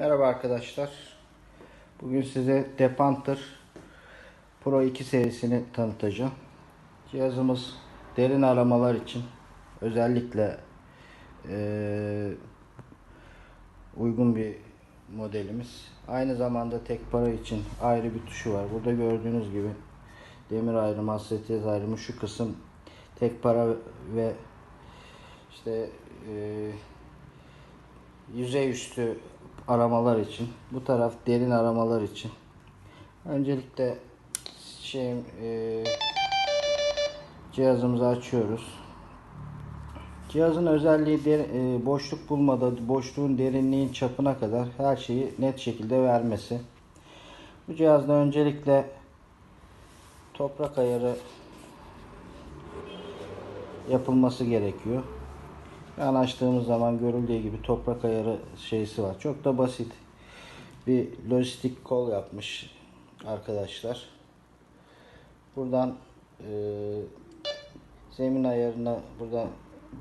Merhaba arkadaşlar. Bugün size Depanter Pro 2 serisini tanıtacağım. Cihazımız derin aramalar için özellikle eee, uygun bir modelimiz. Aynı zamanda tek para için ayrı bir tuşu var. Burada gördüğünüz gibi demir ayrımı, hasretiyet ayrımı şu kısım tek para ve işte eee yüzey üstü aramalar için, bu taraf derin aramalar için. Öncelikle şey e, cihazımızı açıyoruz. Cihazın özelliği der- e, boşluk bulmada boşluğun derinliğin çapına kadar her şeyi net şekilde vermesi. Bu cihazda öncelikle toprak ayarı yapılması gerekiyor. Yani açtığımız zaman görüldüğü gibi toprak ayarı şeysi var. Çok da basit. Bir lojistik kol yapmış arkadaşlar. Buradan e, zemin ayarına burada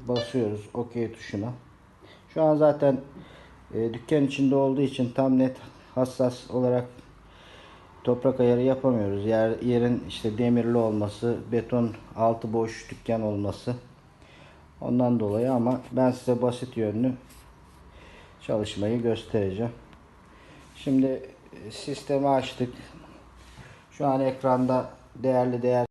basıyoruz OK tuşuna. Şu an zaten e, dükkan içinde olduğu için tam net hassas olarak toprak ayarı yapamıyoruz. Yer, yerin işte demirli olması, beton altı boş dükkan olması. Ondan dolayı ama ben size basit yönlü çalışmayı göstereceğim. Şimdi e, sistemi açtık. Şu an ekranda değerli değer